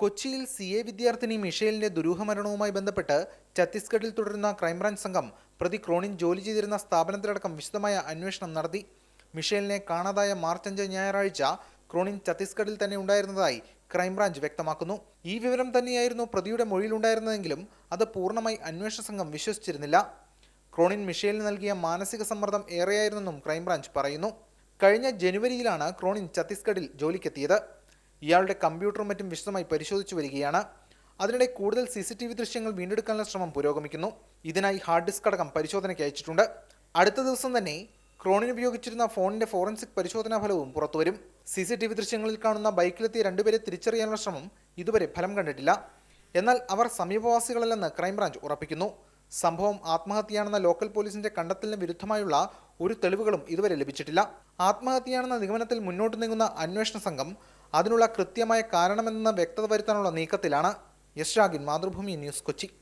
കൊച്ചിയിൽ C A വിദ്യാർത്ഥിനി മിഷേലിന്റെ ദുരൂഹമരണവുമായി ബന്ധപ്പെട്ട് ഛത്തീസ്ഗഡിൽ തുടരുന്ന ക്രൈംബ്രാഞ്ച് സംഘം പ്രതി ക്രോണിൻ ജോലി ചെയ്തിരുന്ന സ്ഥാപനത്തിലടക്കം വിശദമായ അന്വേഷണം നടത്തി. മിഷേലിനെ കാണാതായ മാർച്ച് അഞ്ച് ഞായറാഴ്ച ക്രോണിൻ ഛത്തീസ്ഗഡിൽ തന്നെ ഉണ്ടായിരുന്നതായി ക്രൈംബ്രാഞ്ച് വ്യക്തമാക്കുന്നു. ഈ വിവരം തന്നെയായിരുന്നു പ്രതിയുടെ മൊഴിയിലുണ്ടായിരുന്നതെങ്കിലും അത് പൂർണമായി അന്വേഷണ സംഘം വിശ്വസിച്ചിരുന്നില്ല. ക്രോണിൻ മിഷേലിന് നൽകിയ മാനസിക സമ്മർദ്ദം ഏറെയായിരുന്നെന്നും ക്രൈംബ്രാഞ്ച് പറയുന്നു. കഴിഞ്ഞ ജനുവരിയിലാണ് ക്രോണിൻ ഛത്തീസ്ഗഡിൽ ജോലിക്കെത്തിയത്. ഇയാളുടെ കമ്പ്യൂട്ടറും മറ്റും വിശദമായി പരിശോധിച്ചു വരികയാണ്. അതിനിടെ കൂടുതൽ സി സി ടി വി ദൃശ്യങ്ങൾ വീണ്ടെടുക്കാനുള്ള ശ്രമം പുരോഗമിക്കുന്നു. ഇതിനായി ഹാർഡ് ഡിസ്ക് അടക്കം പരിശോധനയ്ക്ക് അയച്ചിട്ടുണ്ട്. അടുത്ത ദിവസം തന്നെ ക്രോണിൻ ഉപയോഗിച്ചിരുന്ന ഫോണിന്റെ ഫോറൻസിക് പരിശോധനാ ഫലവും പുറത്തുവരും. സി സി ടി വി ദൃശ്യങ്ങളിൽ കാണുന്ന ബൈക്കിലെത്തിയ രണ്ടുപേരെ തിരിച്ചറിയാനുള്ള ശ്രമം ഇതുവരെ ഫലം കണ്ടിട്ടില്ല. എന്നാൽ അവർ സമീപവാസികളല്ലെന്ന് ക്രൈംബ്രാഞ്ച് ഉറപ്പിക്കുന്നു. സംഭവം ആത്മഹത്യയാണെന്ന ലോക്കൽ പോലീസിന്റെ കണ്ടെത്തലിന് വിരുദ്ധമായുള്ള ഒരു തെളിവുകളും ഇതുവരെ ലഭിച്ചിട്ടില്ല. ആത്മഹത്യയാണെന്ന നിഗമനത്തിൽ മുന്നോട്ട് നീങ്ങുന്ന അന്വേഷണ സംഘം അതിനുള്ള കൃത്യമായ കാരണമെന്ന വ്യക്തത വരുത്താനുള്ള നീക്കത്തിലാണ്. യശ്രാഗിൻ മാതൃഭൂമി ന്യൂസ് കൊച്ചി.